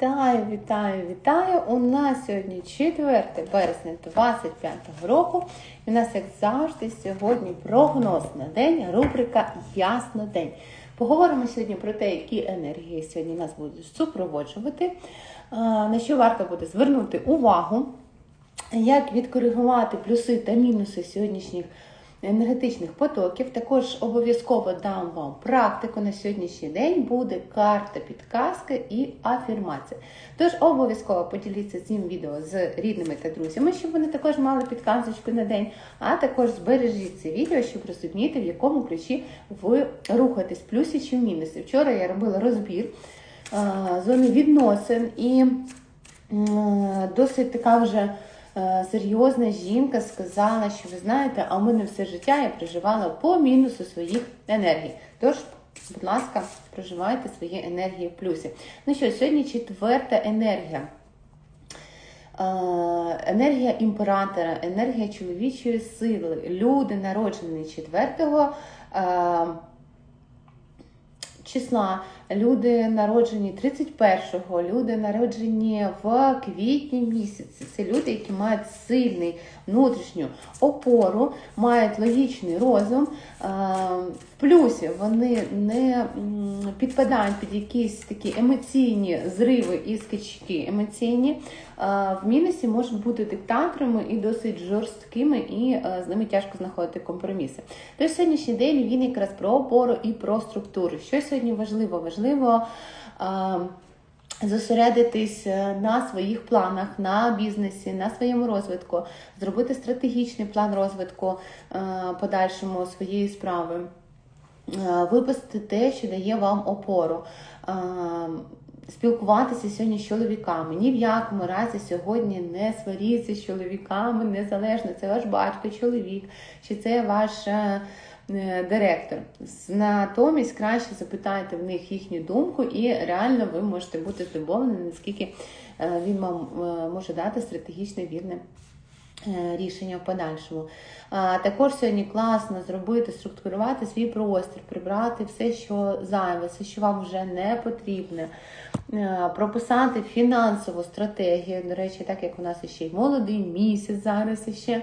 Вітаю, вітаю, вітаю! У нас сьогодні 4 березня 25 року. І у нас, як завжди, сьогодні прогноз на день, рубрика Ясно день. Поговоримо сьогодні про те, які енергії сьогодні нас будуть супроводжувати, на що варто буде звернути увагу, як відкоригувати плюси та мінуси сьогоднішніх енергетичних потоків. Також обов'язково дам вам практику на сьогоднішній день, буде карта, підказка і афірмація. Тож обов'язково поділіться цим відео з рідними та друзями, щоб вони також мали підказочку на день, а також збережіть це відео, щоб розуміти, в якому ключі ви рухаєтесь, плюси чи мінуси. Вчора я робила розбір зони відносин і досить така вже. Е, серйозна жінка сказала, що ви знаєте, а в мене все життя я проживала по мінусу своїх енергій. Тож, будь ласка, проживайте свої енергії в плюсі. Ну що, сьогодні четверта енергія. Е, енергія імператора, енергія чоловічої сили. Люди, народжені 4 числа. Люди народжені 31-го, люди народжені в квітні місяці. Це люди, які мають сильний внутрішню опору, мають логічний розум. Плюсі вони не підпадають під якісь такі емоційні зриви і скачки емоційні. В мінусі можуть бути диктаторами і досить жорсткими, і з ними тяжко знаходити компроміси. Тож сьогоднішній день він якраз про опору і про структуру. Що сьогодні важливо? Важливо зосередитись е, на своїх планах, на бізнесі, на своєму розвитку, зробити стратегічний план розвитку е, подальшому своєї справи, е, випустити те, що дає вам опору. Спілкуватися сьогодні з чоловіками. Ні в якому разі сьогодні не сваріться з чоловіками, незалежно, це ваш батько, чоловік, чи це ваш Е, директор. Натомість краще запитайте в них їхню думку, і реально ви можете бути здивовані, наскільки е, він вам е, може дати стратегічне вірне. Рішення в подальшому. Також сьогодні класно зробити, структурувати свій простір, прибрати все, що зайве, все, що вам вже не потрібне, прописати фінансову стратегію. До речі, так як у нас ще й молодий місяць зараз ще.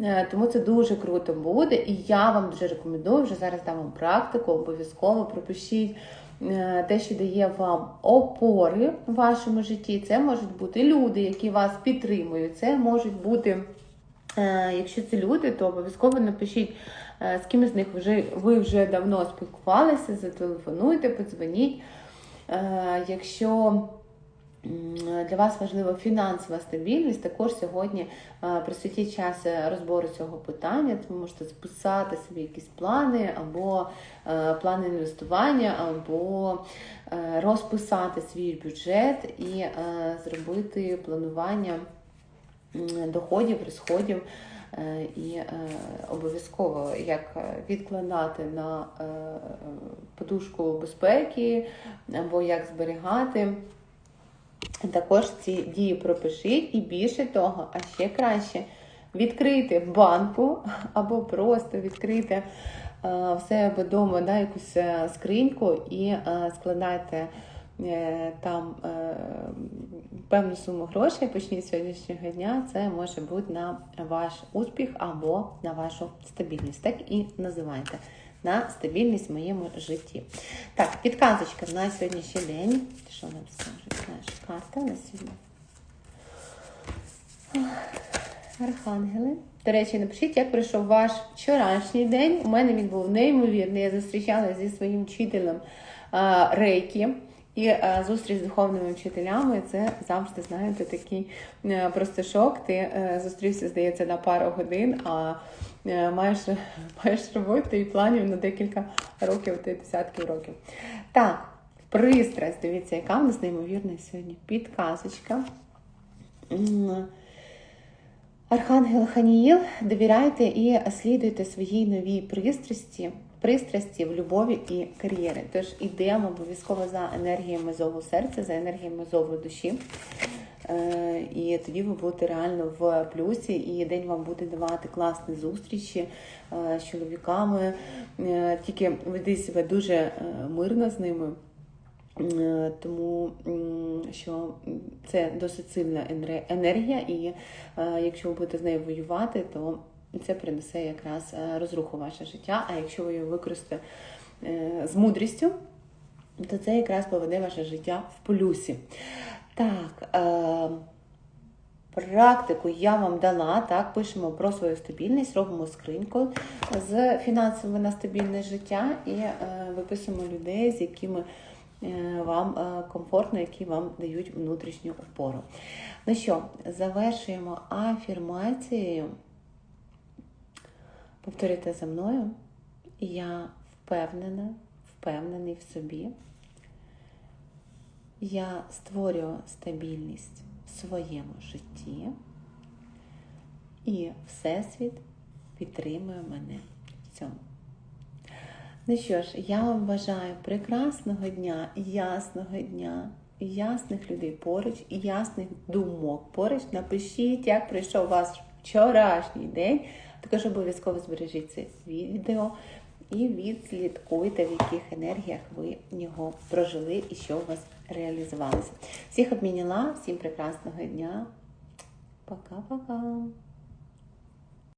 Е, тому це дуже круто буде. І я вам дуже рекомендую, вже зараз дам вам практику, обов'язково пропишіть е, те, що дає вам опори в вашому житті. Це можуть бути люди, які вас підтримують. Це можуть бути, е, якщо це люди, то обов'язково напишіть, з ким з них вже ви вже давно спілкувалися, зателефонуйте, подзвоніть. Якщо для вас важлива фінансова стабільність. Також сьогодні присвятіть час розбору цього питання. Ви можете записати собі якісь плани, або плани інвестування, або розписати свій бюджет і зробити планування доходів, розходів. Е, і е, обов'язково як відкладати на е, подушку безпеки, або як зберігати. Також ці дії пропишіть і більше того, а ще краще відкрити банку або просто відкрити е, в себе вдома да, якусь е, скриньку і е, складайте там певну суму грошей, почніть сьогоднішнього дня, це може бути на ваш успіх або на вашу стабільність. Так і називайте на стабільність в моєму житті. Так, підказочка на сьогоднішній день. Що нам скажуть карта на сьогодні? Архангели. До речі, напишіть, як пройшов ваш вчорашній день. У мене він був неймовірний. Я зустрічалася зі своїм вчителем Рейкі. І зустріч з духовними вчителями це завжди, знаєте, такий е, просто шок. Ти е, зустрівся, здається, на пару годин. а маєш маєш роботи і планів на декілька років, ти десятків років. Так, пристрасть, дивіться, яка в нас неймовірна сьогодні підказочка. Архангел Ханіїл, довіряйте і слідуйте своїй новій пристрасті, пристрасті в любові і кар'єри. Тож ідемо обов'язково за енергіями зову серця, за енергіями зову душі. Е, і тоді ви будете реально в плюсі, і день вам буде давати класні зустрічі е, з чоловіками. Е, тільки веди себе дуже мирно з ними. Тому що це досить сильна енергія, і якщо ви будете з нею воювати, то це принесе якраз розруху ваше життя. А якщо ви її використаєте з мудрістю, то це якраз поведе ваше життя в плюсі. Так, е, практику я вам дала. Так, пишемо про свою стабільність, робимо скриньку з фінансами на стабільне життя і е, виписуємо людей, з якими е, вам е, комфортно, які вам дають внутрішню опору. Ну що, завершуємо афірмацією. Повторюйте за мною. Я впевнена, впевнений в собі. Я створюю стабільність в своєму житті, і Всесвіт підтримує мене в цьому. Ну що ж, я вам бажаю прекрасного дня, ясного дня, ясних людей поруч, і ясних думок поруч. Напишіть, як пройшов ваш вчорашній день. Також обов'язково збережіть це відео і відслідкуйте, в яких енергіях ви його прожили і що у вас реалізувалося. Всіх обміняла, всім прекрасного дня. Пока-пока.